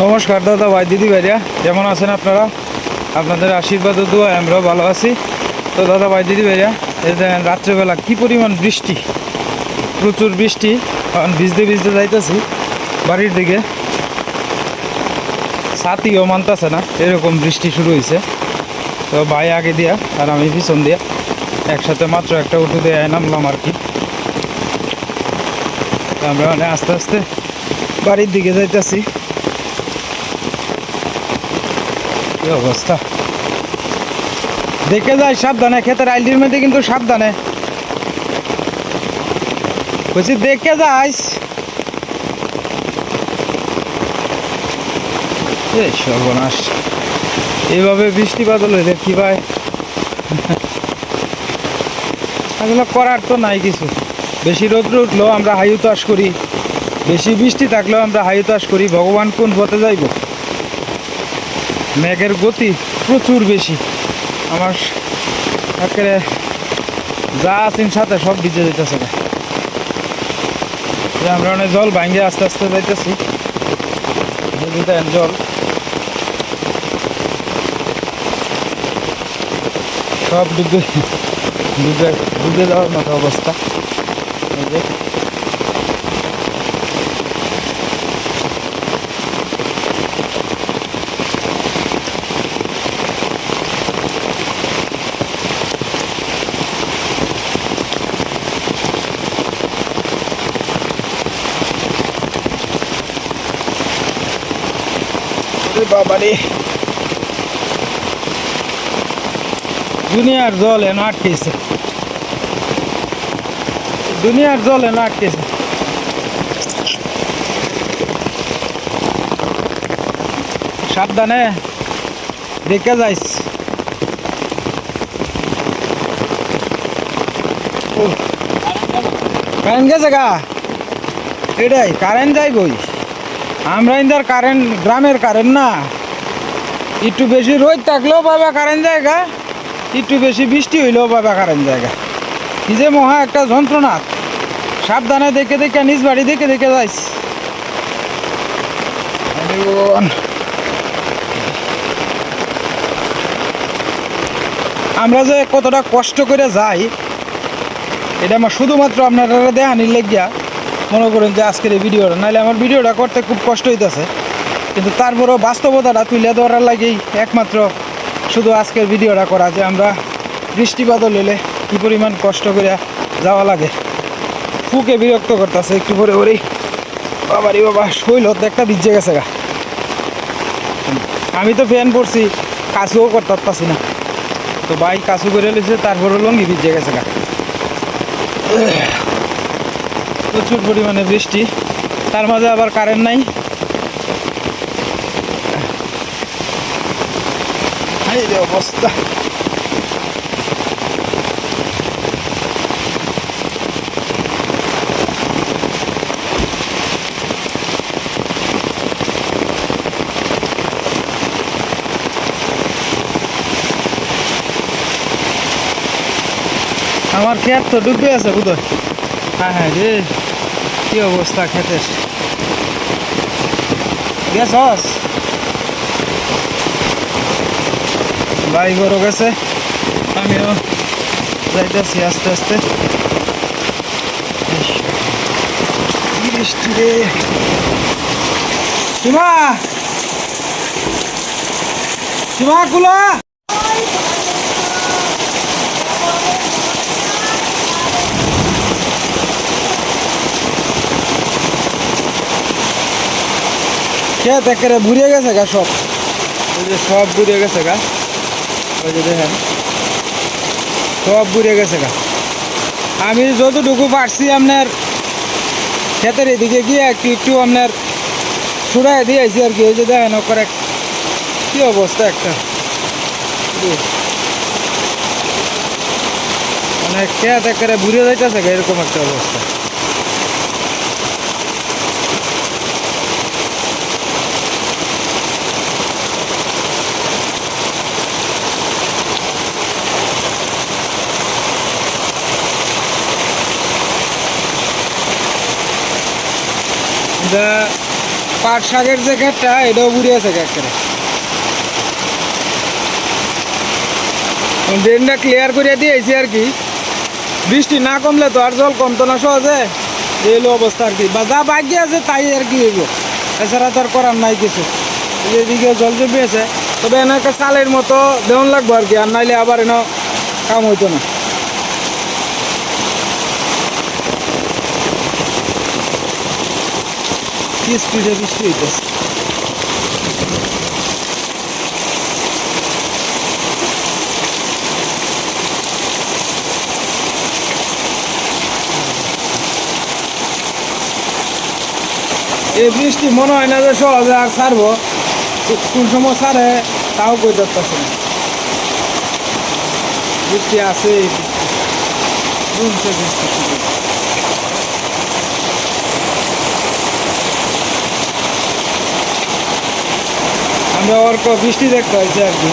নমস্কার দাদা, ভাই, দিদি, ভাইরা। কেমন আছেন আপনারা? আপনাদের আশীর্বাদ ও দোয়া, আমরাও ভালো আছি। তো দাদা, ভাই, দিদি, ভাইরা, এই রাত্রেবেলা কি পরিমাণ বৃষ্টি? প্রচুর বৃষ্টি, কারণ ভিজতে ভিজতে যাইতেছি বাড়ির দিকে। সাথীও মানতেছে না, এরকম বৃষ্টি শুরু হয়েছে তো ভাই আগে দিয়া আর আমি পিছন দিয়া, একসাথে মাত্র একটা উঠু দিয়ে নামলাম আর কি। আমরা মানে আস্তে আস্তে বাড়ির দিকে যাইতেছি। অবস্থা? দেখে যাই, সাবধানে, ক্ষেতের আইলির মধ্যে কিন্তু সাবধানে। বলছি, দেখে যাইস সর্বনাশ। এইভাবে বৃষ্টি বাদল হইলে কি ভাই? আসলে করার তো নাই কিছু। বেশি রোদ্র উঠলেও আমরা হাই উতাস করি। বেশি বৃষ্টি থাকলেও আমরা হাই উতাস করি। ভগবান কোন পথে যাইব? মেঘের গতি প্রচুর বেশি। আমার একেবারে যা আছেন সাথে সব ভিজে যেতেছে না আমরা অনেক জল ভাঙ্গে আস্তে আস্তে যাইতেছি। জল। সব ডুবে ডুবে ডুবে যাওয়ার মতো অবস্থা। বাবারে দুনিয়ার জল এনে আটকেছে। দুনিয়ার জল এনে আটকেছে। সাবধানে দেখে যাইস। কারেন্ট গেছে গা? এটাই কারেন্ট যাইবই। আমরা ইন্দার কারেন্ট, গ্রামের কারেন্ট না। একটু বেশি রোদ থাকলেও পাবে কারেন্ট জায়গা, একটু বেশি বৃষ্টি হইলেও পাবে কারেন্ট জায়গা। কি যে মহা একটা যন্ত্রণা। সাবধানে দেখে দেখে নিজ বাড়ি দেখে দেখে যাইস। আমরা যে কতটা কষ্ট করে যাই, এটা আমার শুধুমাত্র আপনারা দেখানির লেগিয়া। মনে করেন যে আজকের এই ভিডিওটা। নাহলে আমার ভিডিওটা করতে খুব কষ্ট হইতেছে। কিন্তু তারপরেও বাস্তবতাটা তুলে ধরার লাগেই একমাত্র শুধু আজকের ভিডিওটা করা, যে আমরা বৃষ্টি বাদল এলে কী পরিমাণ কষ্ট করে যাওয়া লাগে। ফুকে বিরক্ত করতেছে, একটু পরে ওরেই বাবারি বাবা শৈল একটা ভিজে গেছে গা। আমি তো ফ্যান পড়ছি কাজুও করতে পারতাছি না। তো ভাই কাজু করে লিছে তারপরে লঙ্গি ভিজে গেছে গা। প্রচুর পরিমাণে বৃষ্টি। তার মাঝে আবার কারেন্ট নাই। এই অবস্থা। আমার ক্ষেত তো ডুবে আছে বুধ হ্যাঁ হ্যাঁ রে। কি অবস্থা খেতের? গেছস ভাই বড় গেছে। আমিও যাইতেছি আস্তে আস্তে। বৃষ্টি রে। সীমা! সীমা কুলা! খেত একেবারে বুড়িয়ে গেছে গা সব। ওই যে সব বুড়িয়ে গেছে গা। ওই যে দেখেন, সব বুড়িয়ে গেছে গা। আমি যতটুকু পারছি আপনার ক্ষেতের এদিকে গিয়ে একটু একটু আপনার ছুড়াই দিয়েছি আর কি। ওই যে দেখেন ওপরে কি অবস্থা একটা। মানে খেত একেবারে বুড়িয়ে যাইতেছে এরকম একটা অবস্থা। যা পাট শাকের যে ক্ষেতটা, এটাও বুড়িয়ে আছে একেবারে। ড্রেনটা ক্লিয়ার করে দিয়েছি আর কি। বৃষ্টি না কমলে তো আর জল কমতো না সহজে। এই অবস্থা আর কি। বা যা বাকি আছে তাই আর কি হইব। এছাড়া তো আর করার নাই কিছু। এদিকে জল জমিয়েছে তবে এনে একটা চালের মতো দেওয়ান লাগবো আর কি। আর নাইলে আবার এনে কাম হইতো না। কি স্পিডে বৃষ্টি হইতেছে এই বৃষ্টি মনে হয় না যে সহজে আর ছাড়বো। কোন সময় ছাড়ে, তাও কই যাচ্ছে না। বৃষ্টি আছে বৃষ্টি। আমরা ওর বৃষ্টি দেখতে আর কি।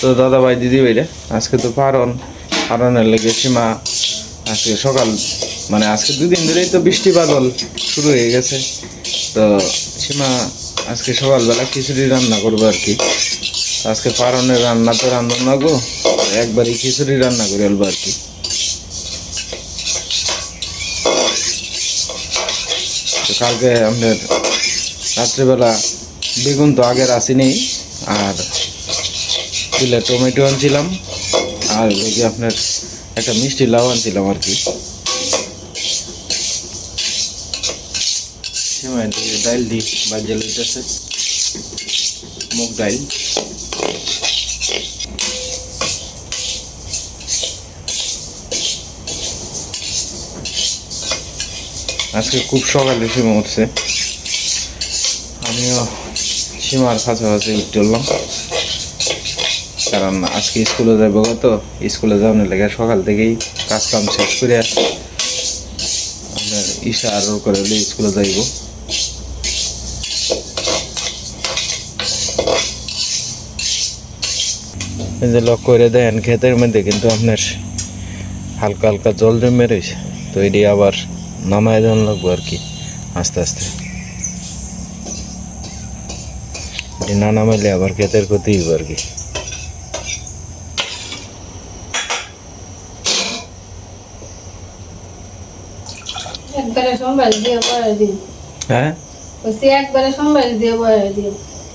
তো দাদা ভাই, দিদি ভাইরা, আজকে তো পারন পারনের লেগে সীমা আজকে সকাল মানে আজকে দুদিন ধরেই তো বৃষ্টি বাদল শুরু হয়ে গেছে। তো সীমা আজকে সকালবেলা খিচুড়ি রান্না করব আর কি। আজকে পারনের রান্না তো রান্না না গো একবারই খিচুড়ি রান্না করে আলবো আর কি। কালকে আমাদের রাত্রেবেলা বেগুন তো আগের আসেনি, আর কিলো টমেটো আনছিলাম, আর যে আপনার একটা মিষ্টি লাউ আনছিলাম আর কি। ডাইল দি বাজে লইতেছে, মুগ ডাইল। আজকে খুব সকালে সীমা উঠছে আমিও সীমার কাছাকাছি চললাম কারণ আজকে স্কুলে যাব তো, স্কুলে যাওয়ার লেগে সকাল থেকেই কাজ কাম শেষ করে আপনার ঈশা আর ওর করে হলে স্কুলে যাইব। যে লক করে দেন, ক্ষেতের মধ্যে কিন্তু আপনার হালকা হালকা জল জমে রয়েছে। তো এটি আবার নামায় দেওয়ান লাগবো আর কি আস্তে আস্তে। না নামাইলে আবার ক্ষেতের ক্ষতি হইব আর কি। একবারে সোমবার দিয়ে বয়ে দিন। হ্যাঁ? বলছি একবারে সোমবার দিয়ে বয়ে দিন।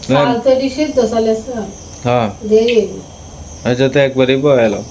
না। চাল তৈরি সিদ্ধ চালের চাল হ্যাঁ দেরি আচ্ছা তো একবারই বয়ালাম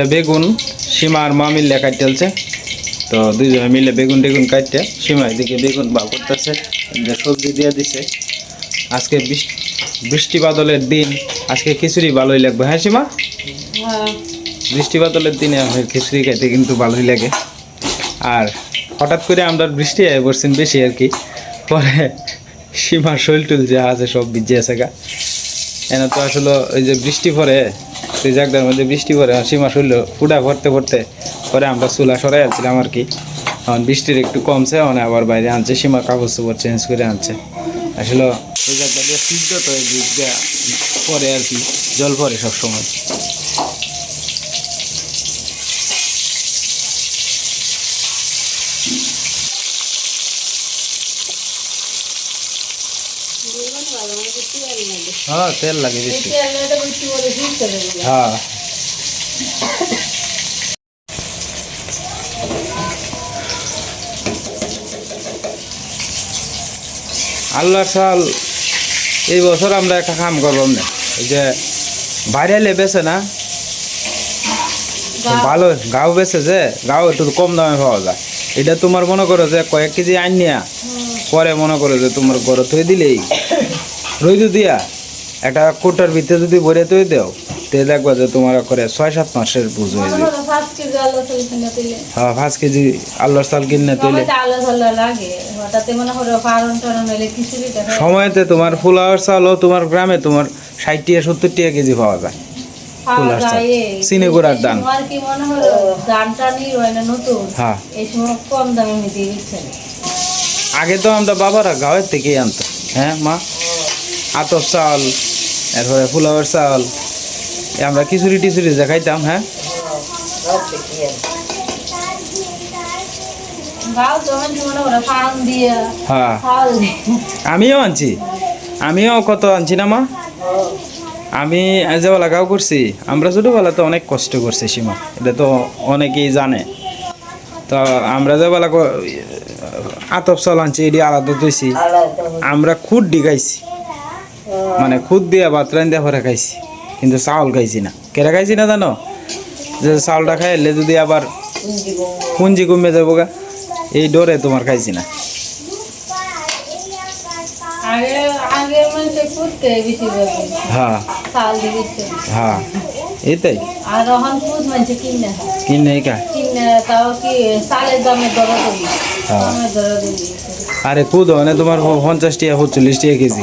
এটা বেগুন সীমা আর মা মিলে কাটতেলছে তো দুইজনে মিলে বেগুন টেগুন কাটতে সীমা এদিকে বেগুন বা করতেছে যে সবজি দিয়ে দিছে। আজকে বৃষ্টি বাদলের দিন আজকে খিচুড়ি ভালোই লাগবে হ্যাঁ সীমা? হ্যাঁ। বৃষ্টি বাদলের দিনে আমাদের খিচুড়ি খাইতে কিন্তু ভালোই লাগে। আর হঠাৎ করে আমরা বৃষ্টি আয় পড়ছেন বেশি আর কি। পরে সীমার শৈল টুল যা আছে সব ভিজে আছে গা। এনে তো আসলে ওই যে বৃষ্টি পরে সেই জায়গার মধ্যে বৃষ্টি পরে সীমা শুনলো ফুটা ভরতে ভরতে পরে আমরা চুলা সরাই আনছিলাম আর কি। এখন বৃষ্টির একটু কমছে মানে আবার বাইরে আনছে, সীমা কাগজ চোপড় চেঞ্জ করে আনছে। আসলে ওই জায়গাটা সিদ্ধ তো পরে আর কি, জল পরে সব হ্যাঁ তেল লাগে বেশি হ্যাঁ। আল্লাহ সাল এই বছর আমরা একটা কাম করলাম না এই যে বাইরে বেছে না? ভালো গাও বেছে যে গাও একটু কম দামে পাওয়া যায়। এটা তোমার মনে করো যে কয়েক কেজি আনিয়া পরে মনে করো যে তোমার ঘরে থই দিলেই। রইদু দিয়া। একটা কোটার ভিতরে যদি ভরে থই দেও তে দেখবা যে তোমার করে ছয় সাত মাসের বুঝ হয়ে যাবে হ্যাঁ পাঁচ কেজি আল্লাহর চাল কিনে তৈলে সময়তে তোমার ফুলাওয়ার চালও তোমার গ্রামে তোমার ষাট টিয়া সত্তর টিয়া কেজি পাওয়া যায় ফুলার চাল। গুঁড়ার দাম। হয় আগে তো আমরা বাবারা গাঁয়ের থেকেই আনতো হ্যাঁ মা? আতপ চাল এরপরে ফুলাওয়ার চাল। এ আমরা খিচুড়ি টিচুড়ি যা খাইতাম হ্যাঁ? হ্যাঁ। আমিও আনছি। আমিও কত আনছি না মা? আমি যেবেলা গাও করছি আমরা ছোটোবেলা তো অনেক কষ্ট করছি সীমা। এটা তো অনেকেই জানে। তো আমরা যেবেলা ক- আতপ চাল আনছি এটি আলাদা দিয়েছি আমরা খুদ দি খাইছি। মানে খুদ দিয়া ভাত দিয়া ভরে খাইছি কিন্তু চাউল খাইছি না। কেরা খাইছি না জানো? যে চাউলটা খাই খাইলে যদি আবার পুঞ্জি কমে যাব গা এই ডরে তোমার খাইছি না। হ্যাঁ। হ্যাঁ। আর কিনে। কিনে কা কিনে তাও কি চালের দামে দরা দেবি হ্যাঁ। দামে দরা দেবি আরে খুদ মানে তোমার প- পঞ্চাশ টাকা পঁচল্লিশ টাকা কেজি।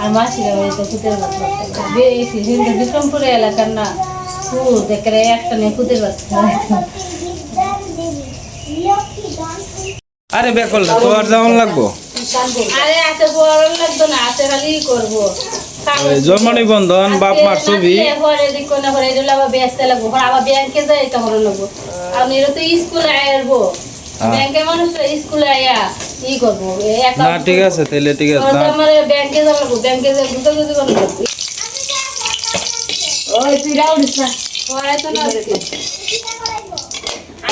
আর মাসিরা বাড়িতে খুঁজের ভাত করতে বেশি কিন্তু বিক্রমপুরে এলাকার না। খুব দেখে একটা নিয়ে খুঁজের ভাত আরে বেকল তো আর যেমন লাগবো? আরে আছে বড় লাগতো না আছে খালি করব। ওই জন্ম নিবন্ধন বাপ মার ছবি। ব্যস্ত লাগবো। আবার ব্যাংকে যাই করে লাগবো। এরা তো স্কুলে আয়ারবো হ্যাঁ। ব্যাংকে মানুষ স্কুলে আয়া ই করব না ঠিক আছে তাহলে ঠিক আছে না। আমার ব্যাংকে যাব লাগবো ব্যাংকে যাব দুটো যদি করে লাগবো ওই তুই রাউডিস না। না দেখি।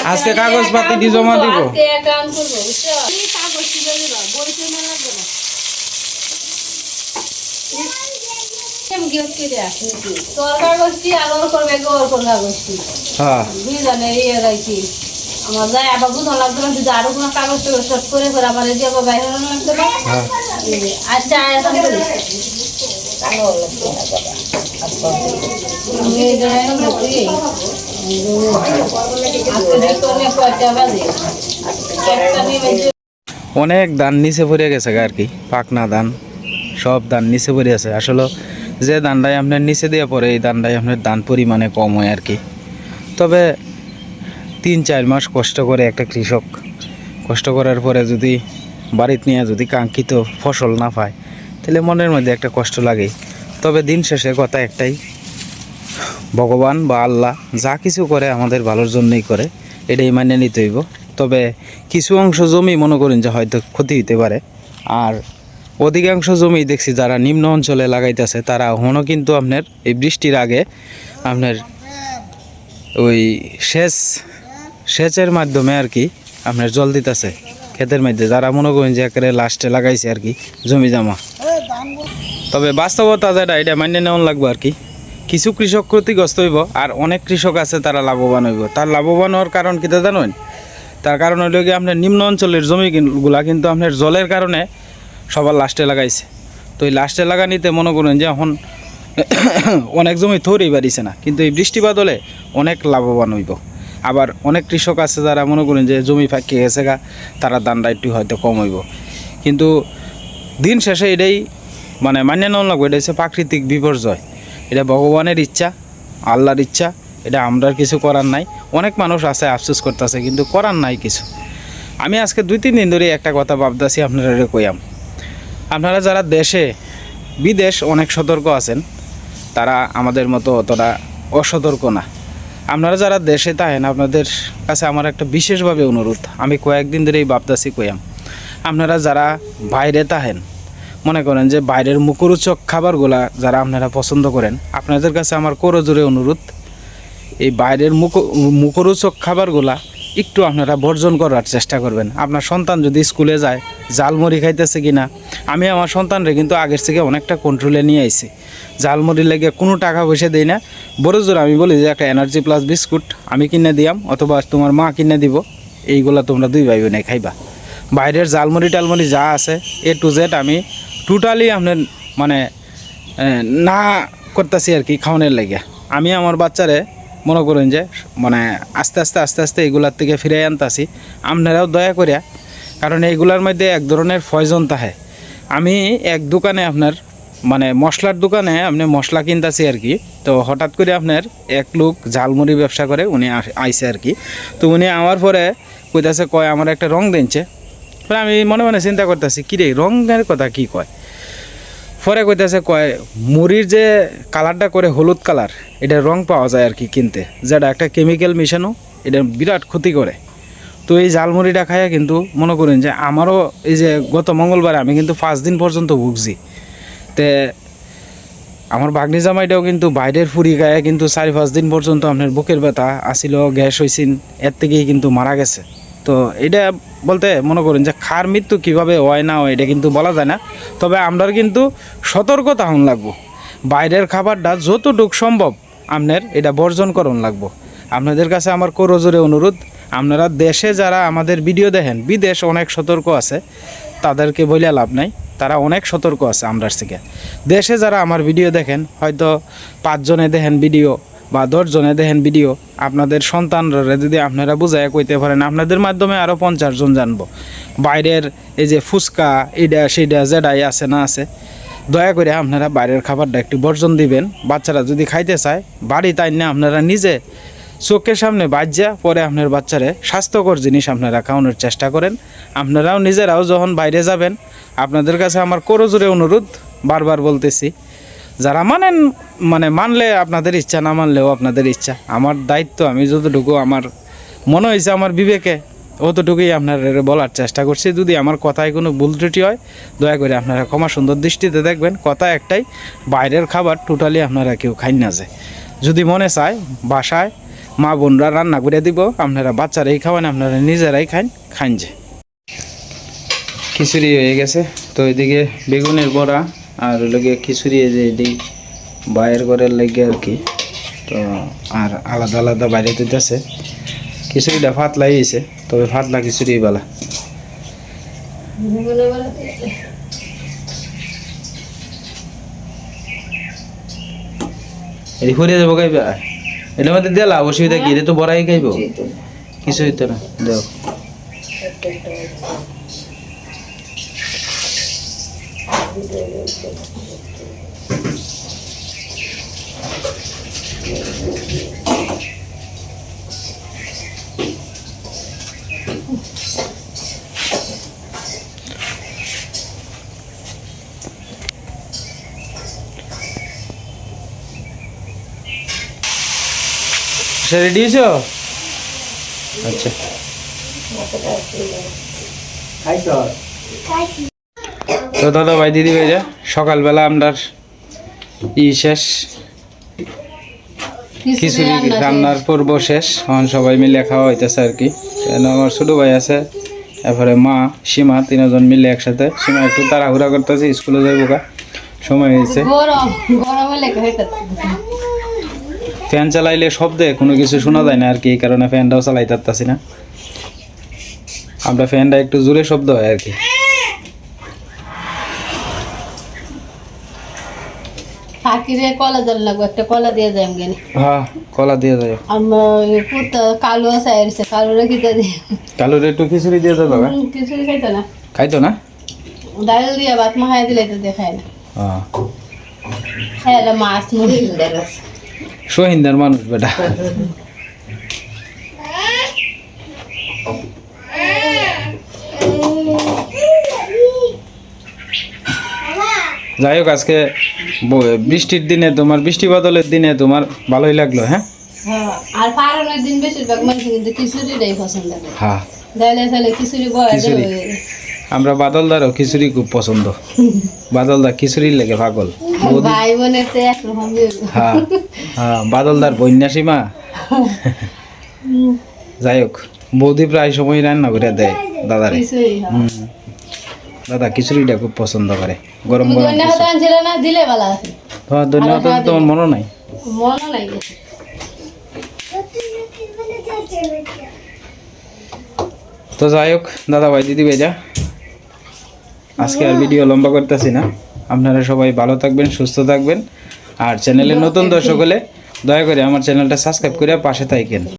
আজকে কাগজপাতি দিয়ে জমা দিব? আজকে অ্যাকাউন্ট করব বুঝছ? কি কাগজ কি দিবা? বই তো না লাগবে না। কেমন কি হচ্ছে রে? তোর কাগজটি আর ওর করবে গো ওর কোন কাগজটি হ্যাঁ। দুইজনে ইয়ে রাখি আমার আবার বুঝানো না যদি আরও কোনো কাগজ টাগজ সব করে করে আমার এই আবার বাইরে না? হ্যাঁ। আচ্ছা এখন অনেক ধান নিচে পড়ে গেছে গা আর কি পাকনা ধান সব ধান নিচে পড়ে আছে। আসলে যে ধানটাই আপনার নিচে দিয়ে পড়ে এই ধানটাই আপনার ধান পরিমাণে কম হয় আর কি। তবে তিন চার মাস কষ্ট করে একটা কৃষক কষ্ট করার পরে যদি বাড়িতে নিয়ে যদি কাঙ্ক্ষিত ফসল না পায়, তাহলে মনের মধ্যে একটা কষ্ট লাগে। তবে দিন শেষে কথা একটাই, ভগবান বা আল্লাহ যা কিছু করে আমাদের ভালোর জন্যই করে, এটাই মানে নিতে হইব। তবে কিছু অংশ জমি মনে করেন যে হয়তো ক্ষতি হতে পারে, আর অধিকাংশ জমি দেখছি যারা নিম্ন অঞ্চলে লাগাইতেছে, তারা এখনও কিন্তু আপনার এই বৃষ্টির আগে আপনার ওই সেচ সেচের মাধ্যমে আর কি আপনার জল দিতেছে। ক্ষেতের মধ্যে যারা মনে করেন যে একেবারে লাস্টে লাগাইছে আর কি জমি জমা। তবে বাস্তবতা যেটা, এটা মান্য নেওয়া লাগবে আর কি। কিছু কৃষক ক্ষতিগ্রস্ত হইব আর অনেক কৃষক আছে তারা লাভবান হইব। তার লাভবান হওয়ার কারণ কিতা জানেন? তার কারণ হইল কি আপনার নিম্ন অঞ্চলের জমিগুলা কিন্তু আপনার জলের কারণে সবার লাস্টে লাগাইছে। তো এই লাস্টে লাগানিতে মনে করেন যে এখন অনেক জমি থরেই বাড়িছে না। কিন্তু এই বৃষ্টিপাত হলে অনেক লাভবান হইব। আবার অনেক কৃষক আছে যারা মনে করেন যে জমি ফাঁকি গেছে গা, তারা দানটা একটু হয়তো কম হইব। কিন্তু দিন শেষে এটাই মানে মান্য নেওয়া লাগবে, এটা হচ্ছে প্রাকৃতিক বিপর্যয়। এটা ভগবানের ইচ্ছা, আল্লাহর ইচ্ছা, এটা আমরা কিছু করার নাই। অনেক মানুষ আছে, আফসোস করতেছে, কিন্তু করার নাই কিছু। আমি আজকে দুই, তিন দিন ধরে একটা কথা ভাবতেছি আপনারা কইয়াম। আপনারা যারা দেশে, বিদেশ অনেক সতর্ক আছেন, তারা আমাদের মতো অতটা অসতর্ক না। আপনারা যারা দেশে থাকেন, আপনাদের কাছে আমার একটা বিশেষভাবে অনুরোধ। আমি কয়েকদিন ধরে এই বাপদাসি কইয়াম, আপনারা যারা বাইরে থাকেন, মনে করেন যে বাইরের মুখরোচক খাবারগুলা যারা আপনারা পছন্দ করেন, আপনাদের কাছে আমার করজোরে অনুরোধ, এই বাইরের মুখ, মুখরোচক খাবারগুলা একটু আপনারা বর্জন করার চেষ্টা করবেন। আপনার সন্তান যদি স্কুলে যায় জালমুড়ি খাইতেছে কি না আমি আমার সন্তানরে কিন্তু আগের থেকে অনেকটা কন্ট্রোলে নিয়ে আইছি। জালমুড়ি লেগে কোনো টাকা পয়সা দেই না। বড় জোর আমি বলি যে, একটা এনার্জি প্লাস বিস্কুট আমি কিনে দিয়াম, অথবা তোমার মা কিনে দিব। এইগুলা তোমরা দুই ভাই বোনে খাইবা। বাইরের জালমুড়ি টালমুড়ি যা আছে এ টু জেড আমি টোটালি আপনার মানে না করতেছি আর কি খাওয়ানোর লাগে। আমি আমার বাচ্চারে মনে করেন যে মানে আস্তে আস্তে আস্তে আস্তে এগুলার থেকে ফিরে আনতাছি। আপনারাও দয়া করিয়া, কারণ এইগুলার মধ্যে এক ধরনের ফয়জন থাকে। আমি এক দোকানে আপনার মানে মশলার দোকানে আপনি মশলা কিনতাছি আর কি। তো হঠাৎ করে আপনার এক লোক ঝালমুড়ি ব্যবসা করে, উনি আইছে আর কি। তো উনি আমার পরে কইতাছে, কয়, আমার একটা রং দিনছে। আমি মনে মনে চিন্তা করতেছি কী রে রঙের কথা কি কয়? পরে কইতেছে, কয়, মুড়ির যে কালারটা করে হলুদ কালার, এটা রং পাওয়া যায় আর কি কিনতে। যেটা একটা কেমিক্যাল মিশানো, এটা বিরাট ক্ষতি করে। তো এই জালমুড়িটা খাইয়া কিন্তু মনে করেন যে আমারও এই যে গত মঙ্গলবারে আমি কিন্তু পাঁচ দিন পর্যন্ত ভুগছি। তে আমার বাগনি জামাইটাও কিন্তু বাইরের ফুরি গায়ে কিন্তু চারি পাঁচ দিন পর্যন্ত আপনার বুকের ব্যথা, আসিল, গ্যাস হয়েছিল এর থেকেই কিন্তু মারা গেছে। তো এটা বলতে মনে করেন যে খার মৃত্যু কীভাবে হয় না হয়, এটা কিন্তু বলা যায় না। তবে আমরা কিন্তু সতর্কতা হন লাগবো। বাইরের খাবারটা যতটুক সম্ভব আপনার এটা বর্জন করণ লাগবো। আপনাদের কাছে আমার করজোরে অনুরোধ, আপনারা দেশে যারা আমাদের ভিডিও দেখেন, বিদেশ অনেক সতর্ক আছে, তাদেরকে বলে লাভ নাই, তারা অনেক সতর্ক আছে আমরার থেকে। দেশে যারা আমার ভিডিও দেখেন, হয়তো পাঁচজনে দেখেন ভিডিও বা দশজনে দেখেন ভিডিও আপনাদের সন্তানরা যদি আপনারা বুঝায় কইতে পারেন, আপনাদের মাধ্যমে আরও পঞ্চাশ জন জানব। বাইরের এই যে ফুচকা এইটা সেইটা যেটাই আছে না আছে, দয়া করে আপনারা বাইরের খাবারটা একটু বর্জন দিবেন। বাচ্চারা যদি খাইতে চায় বাড়ি তাই না আপনারা নিজে চোখের সামনে বাজ্যা, পরে আপনার বাচ্চারে স্বাস্থ্যকর জিনিস আপনারা খাওয়ানোর চেষ্টা করেন। আপনারাও নিজেরাও যখন বাইরে যাবেন, আপনাদের কাছে আমার করজোরে অনুরোধ, বারবার বলতেছি যারা মানেন মানে মানলে আপনাদের ইচ্ছা, না মানলেও আপনাদের ইচ্ছা। আমার দায়িত্ব, আমি যতটুকু আমার, মনে হয়েছে আমার বিবেকে, অতটুকুই আপনার বলার চেষ্টা করছি। যদি আমার কথায় কোনো ভুল ত্রুটি হয়, দয়া করে আপনারা ক্ষমা সুন্দর দৃষ্টিতে দেখবেন। কথা একটাই, বাইরের খাবার টোটালি আপনারা কেউ খাইন না যায় যদি মনে চায়, বাসায় মা বোনরা রান্না করে দিব, আপনারা বাচ্চারাই খাওয়ান, আপনারা নিজেরাই খান খান যে। খিচুড়ি হয়ে গেছে, তো এদিকে বেগুনের বড়া। আর লগে খিচুড়ি যে এটি বাইরের ঘরের লেগে আর কি। তো আর আলাদা আলাদা বাইরে দিতেছে। খিচুড়িটা ফাতলাই হয়েছে তবে ফাতলা খিচুড়ি বেলা। এটি অসুবিধা কি? না সে রেডি হয়েছ আচ্ছা তো দাদা ভাই দিদি ভাইরা সকালবেলা আমরা ই শেষ। খিচুড়ি রান্নার পর্ব শেষ। এখন সবাই মিলে খাওয়া হইতেছে আর কি। কেন আমার ছোটো ভাই আছে এরপরে মা সীমা তিনজন মিলে একসাথে। সীমা একটু তাড়াহুড়া করতেছে স্কুলে যাইব গা। সময় হয়েছে। ফ্যান চালাইলে শব্দে কোনো কিছু শোনা যায় না আর কি এই কারণে ফ্যানটাও চালাইতে পারতাছি না। আমরা ফ্যানটা একটু জোরে শব্দ হয় আর কি। আকিরে কলা জল লাগবে একটা কলা দিয়ে যাই আমি হ্যাঁ কলা দিয়ে যাও আমার পুতা কালো আছে আইরছে কালো রেখিতে দিয়ে। কালুর একটু খিচুড়ি দিয়ে যাও বাবা কিছুই খাইতো না। খাইতো না? ডাল দিয়ে ভাত মাখাই দিলে তো দেখায় না। হ্যাঁ। হ্যাঁ মাছ মুড়ি সোহিন্দার মানুষ বেটা। যাই হোক আজকে বৃষ্টির দিনে তোমার বৃষ্টি বাদলের দিনে তোমার ভালোই লাগল হ্যাঁ? হ্যাঁ আর পারনের দিন বেশিরভাগ মানুষ কিন্তু খিচুড়িটাই পছন্দ করে। হ্যাঁ ডাইলে চাইলে খিচুড়ি খিচুড়ি। আমরা বাদলদারও খিচুড়ি খুব পছন্দ। বাদলদার খিচুড়ির লেগে পাগল। বৌদি ভাই বোনের তো একরকম হ্যাঁ হ্যাঁ বাদলদার বন্যাসীমা। যাই হোক বৌদি প্রায় সময় রান্না করে দেয় দাদারে। হ্যাঁ। হুম। দাদা খিচুড়িটা খুব পছন্দ করে। গরম গরম তোমার ধন্যবাদ আরও তোমার মনে নাই। মনে নাই তো যাই হোক দাদা ভাই দিদি বেজা আজকে আর ভিডিও লম্বা করতেছি না। আপনারা সবাই ভালো থাকবেন সুস্থ থাকবেন। আর চ্যানেলে নতুন দর্শক হলে দয়া করে আমার চ্যানেলটা সাবস্ক্রাইব করে পাশে থাকেন